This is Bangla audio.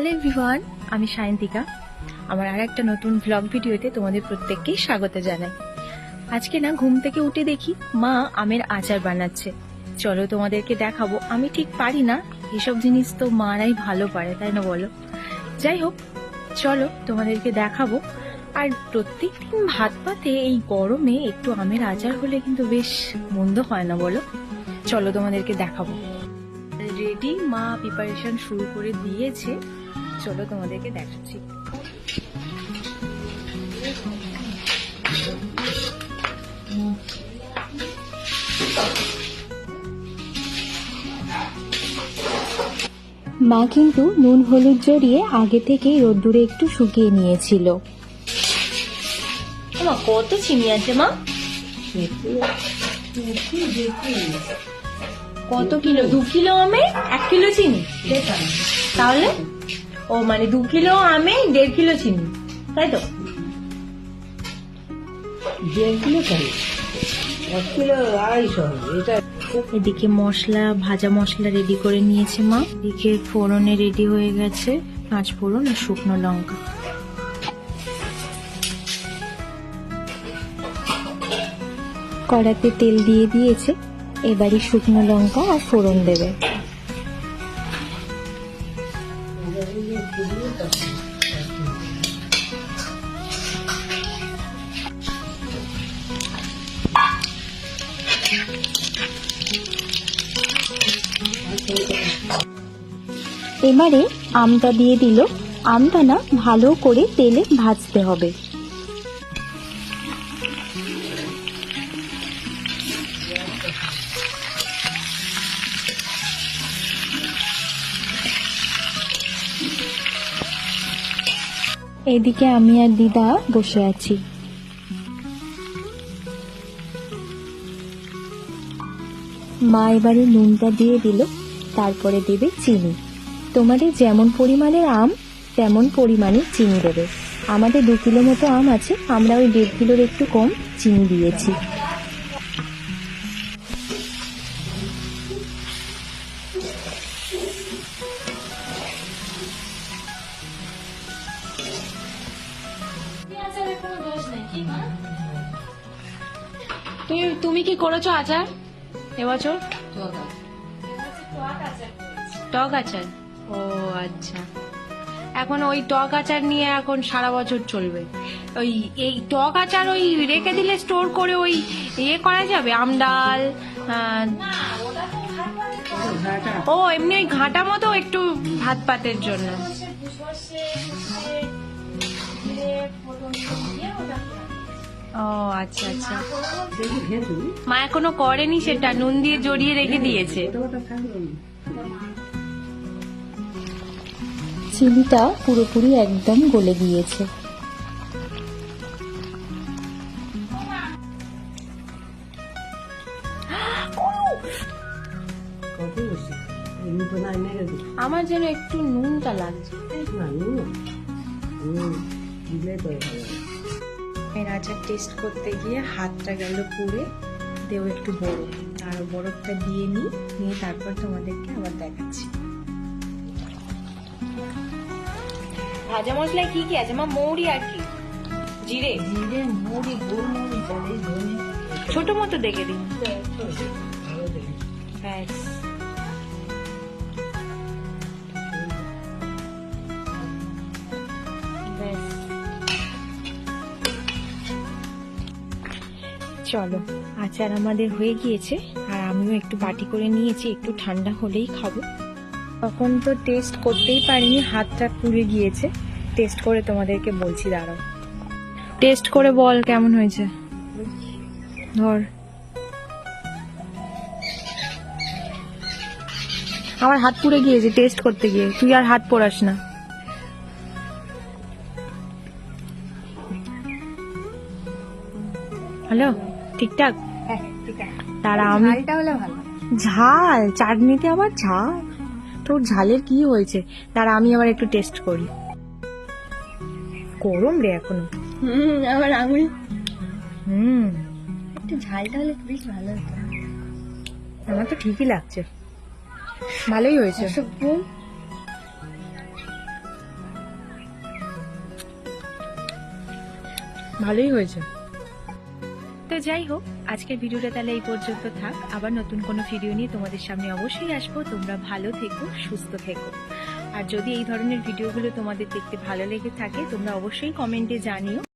হ্যালো এভরিওয়ান আমি সায়ন্তিকা। আমার আর একটা নতুন ব্লগ ভিডিওতে তোমাদের প্রত্যেককেই স্বাগত জানাই। আজকে না ঘুম থেকে উঠে দেখি মা আমের আচার বানাচ্ছে। চলো তোমাদেরকে দেখাবো, আমি ঠিক পারি না, এসব জিনিস তো মারাই ভালো পারে, তাই না বলো? যাই হোক, চলো তোমাদেরকে দেখাবো। আর প্রত্যেক দিন ভাত পাতে এই গরমে একটু আমের আচার হলে কিন্তু বেশ মন্দ হয় না বলো? চলো তোমাদেরকে দেখাবো। রেডি মা প্রিপারেশন শুরু করে দিয়েছে। চলো তোমাদেরকে দেখাচ্ছি। মা কিন্তু নুন হলুদ জড়িয়ে আগে থেকেই রোদ্দুরে একটু শুকিয়ে নিয়েছিল। মা কত চিনি আছে মা? কত কিলো? দু কিলো আমে এক কিলো চিনি। তাহলে? ও মানে দু কিলো আমে দেড় কিলো চিনি। তাই তো? দেড় কিলো এক কিলো আড়াইশো এটা এদিকে মশলা ভাজা মশলা রেডি করে নিয়েছে মা। এদিকে ফোড়নে রেডি হয়ে গেছে পাঁচ ফোড়ন আর শুকনো লঙ্কা। কড়াতে তেল দিয়ে দিয়েছে। এবারই শুকনো লঙ্কা আর ফোড়ন দেবে। এবারে আমটা দিয়ে দিল। আমটা না ভালো করে তেলে ভাজতে হবে। এদিকে আমি আর দিদা বসে আছি। মা এবারে নুনটা দিয়ে দিল, তারপরে দেবে চিনি। তোমাদের যেমন পরিমাণের আম, তেমন পরিমাণে চিনি দেবে। আমাদের দু কিলো মতো আম আছে, আমরা ওই দেড় কিলোর একটু কম চিনি দিয়েছি। তুমি তুমি কি করেছ আচার? এবছর? টক আচার। ও আচ্ছা। এখন ওই টক আচার নিয়ে এখন সারা বছর চলবে। ওই এই টক আচার ওই রেখে দিলে স্টোর করে ওই ইয়ে করা যাবে? আমডাল ও এমনি ওই ঘাটা মতো একটু ভাত পাতের জন্য। ও আচ্ছা আচ্ছা। মা এখনও করেনি সেটা নুন দিয়ে জড়িয়ে রেখে দিয়েছে। চিনিটা পুরোপুরি একদম গলে গিয়েছে। আমার যেন একটু নুনটা লাগছে। দিলে তো ভালো এর আচার টেস্ট করতে গিয়ে হাতটা গেল পুড়ে। দেও একটু বড়। আর বরফটা দিয়ে নিই নিয়ে তারপর তোমাদেরকে আবার দেখাচ্ছি। ভাজা মশলায় কি কি আছে? মা মৌরি আর কি? জিরে? জিরে মৌরি গোলমরিচ আর ধনে। ছোট মতো দেখে দিন। ব্যাস ব্যাস। চলো, আচার আমাদের হয়ে গিয়েছে, আর আমিও একটু বাটি করে নিয়েছি, একটু ঠান্ডা হলেই খাব। তখন তো টেস্ট করতেই পারিনি, হাতটা পুড়ে গিয়েছে। টেস্ট করে তোমাদেরকে বলছি, দাঁড়াও। টেস্ট করে বল কেমন হয়েছে? ধর। আমার হাত পুড়ে গিয়েছে টেস্ট করতে গিয়ে, তুই আর হাত পোড়াস না। হ্যালো হ্যাঁ, ঠিকঠাক? তারা আমি ঝাল চাটনিতে আবার ঝাল। তোর ঝালের কি হয়েছে? তারা আমি আবার একটু টেস্ট করি। গরম রে এখনও। হুম আমার আঙুল হুম। একটু ঝালটা হলে বেশ ভালো হতো। আমার তো ঠিকই লাগছে। ভালোই হয়েছে। ভালোই হয়েছে। যাই হোক, আজকের ভিডিওটা তাহলে এই পর্যন্ত থাক। আবার নতুন কোনো ভিডিও নিয়ে তোমাদের সামনে অবশ্যই আসব। তোমরা ভালো থেকো, সুস্থ থেকো। আর যদি এই ধরনের ভিডিওগুলো তোমাদের দেখতে ভালো লেগে থাকে, তোমরা অবশ্যই কমেন্টে জানিও।